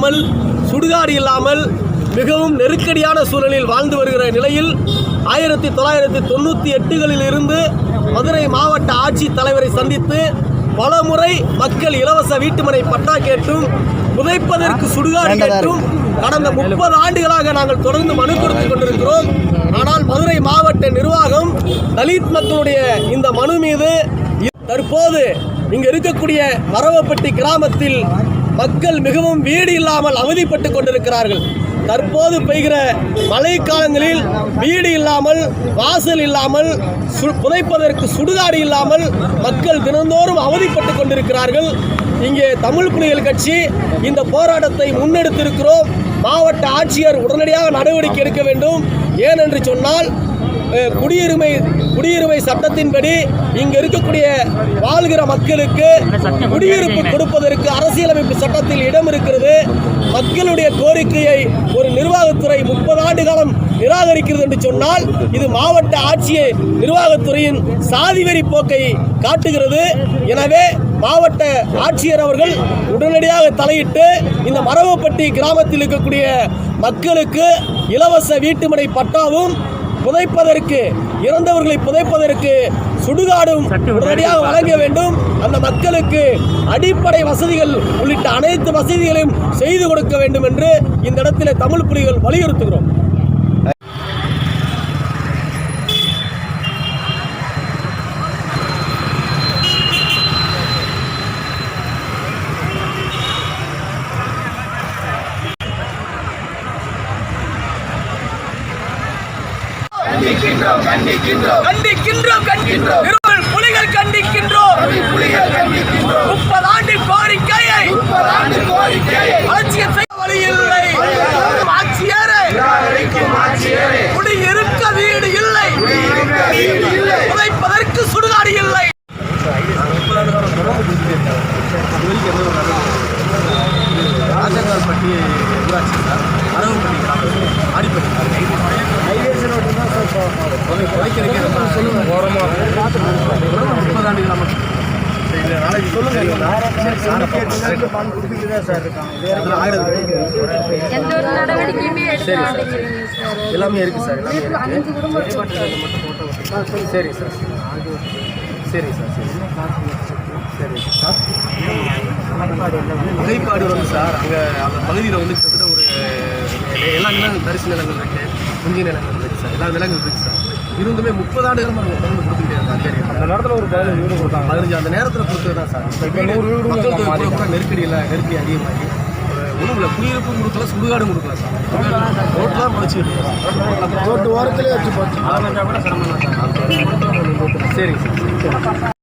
இல்லாமல் சுடுகாடு இல்லாமல் மிகவும் நெருக்கடியான சூழலில் வாழ்ந்து வருகிற நிலையில் ஆயிரத்தி தொள்ளாயிரத்தி தொண்ணூற்றி எட்டுகளில் இருந்து மதுரை மாவட்ட ஆட்சித் தலைவரை சந்தித்து பலமுறை மக்கள் இலவச வீட்டுமனை பட்டா கேட்டும் புதைப்பதற்கு சுடுகாடு கேட்டும் கடந்த முப்பது ஆண்டுகளாக நாங்கள் தொடர்ந்து மனு கொடுத்துக் கொண்டிருக்கிறோம். ஆனால் மதுரை மாவட்ட நிர்வாகம் தலித் மக்களுடைய இந்த மனு மீது தற்போது இங்கு இருக்கக்கூடிய மரவப்பட்டி கிராமத்தில் மக்கள் மிகவும் வீடு இல்லாமல் அவதிப்பட்டு கொண்டிருக்கிறார்கள். தற்போது பெய்கிற மழை காலங்களில் வீடு இல்லாமல் வாசல் இல்லாமல் சு- புதைப்பதற்கு சுடுகாடு இல்லாமல் மக்கள் தினந்தோறும் அவதிப்பட்டு கொண்டிருக்கிறார்கள். இங்கே தமிழ் புலிகள் கட்சி இந்த போராட்டத்தை முன்னெடுத்திருக்கிறோம். மாவட்ட ஆட்சியர் உடனடியாக நடவடிக்கை எடுக்க வேண்டும். ஏனென்று சொன்னால் குடியுரிமை குடியுரிமை சட்டத்தின்படி இங்க இருக்கக்கூடிய வாழ்கிற மக்களுக்கு குடியிருப்பு கொடுப்பதற்கு அரசியலமைப்பு சட்டத்தில் இடம் இருக்கிறது. மக்களுடைய கோரிக்கையை ஒரு நிர்வாகத்துறை முப்பது ஆண்டு காலம் நிராகரிக்கிறது என்று சொன்னால் இது மாவட்ட ஆட்சியை நிர்வாகத்துறையின் சாதிவெறி போக்கை காட்டுகிறது. எனவே மாவட்ட ஆட்சியர் அவர்கள் உடனடியாக தலையிட்டு இந்த மரவப்பட்டி கிராமத்தில் இருக்கக்கூடிய மக்களுக்கு இலவச வீட்டுமனை பட்டாவும் புதைப்பதற்கு இறந்தவர்களை புதைப்பதற்கு சுடுகாடும் உடனடியாக வழங்க வேண்டும். அந்த மக்களுக்கு அடிப்படை வசதிகள் உள்ளிட்ட அனைத்து வசதிகளையும் செய்து கொடுக்க வேண்டும் என்று இந்த இடத்திலே தமிழ் புலிகள் வலியுறுத்துகிறோம். கண்டிக்கின்றோம் கண்டிக்கின்றோம். கண்டிக்கின்றோம் கண்டிக்கின்றோம். புலிகள் கண்டிக்கின்றோம். புலிகள் கண்டிக்கின்றோம். முப்பது ஆண்டு கோரிக்கையை முப்பது ஆண்டு கோரிக்கையை அலட்சியம் செய்ய வழி இல்லை ஆட்சியரே நிராகரிக்கும் ஆட்சியரே குடியிருக்க வீடு இல்லை. இருக்க வீடு இல்லை. புதைப்பதற்கு சுடுகாடு இல்லை. ராஜகால்பட்டி ஊராட்சி சார் மாட்டேங்கிறீங்க சார் எல்லாமே இருக்கு சார் எல்லாமே நேற்று சரி சார் சரி சார் சரி சரி சார் வகைப்பாடு வந்து சார் அங்கே அந்த பகுதியில் வந்து கிட்டத்தட்ட ஒரு எல்லா நிலங்கள் தரிசு நிலங்கள் இருக்குது குஞ்சு நிலங்கள் இருக்குது சார் எல்லா நிலங்கள் இருக்குது சார். இருந்துமே முப்பது ஆண்டுகள் நம்ம தொடர்ந்து அந்த நேரத்தில் ஒரு பதினஞ்சு வீடு கொடுத்தாங்க. பதினஞ்சு அந்த நேரத்தில் கொடுத்தது தான் சார். இப்போ நூறு வீடு மக்கள் கூட நெருக்கடி அதிகமாகி குடியிருப்பும் கொடுக்கல சுடுகாடும் கொடுக்கல சார். ரோட்டில் தான் படிச்சுட்டு இருக்கோம் ரோட்டு ஓரத்துலேயே வச்சு போச்சு அதெல்லாம் கூட சிரமம் தான் சார். சரிங்க சார்.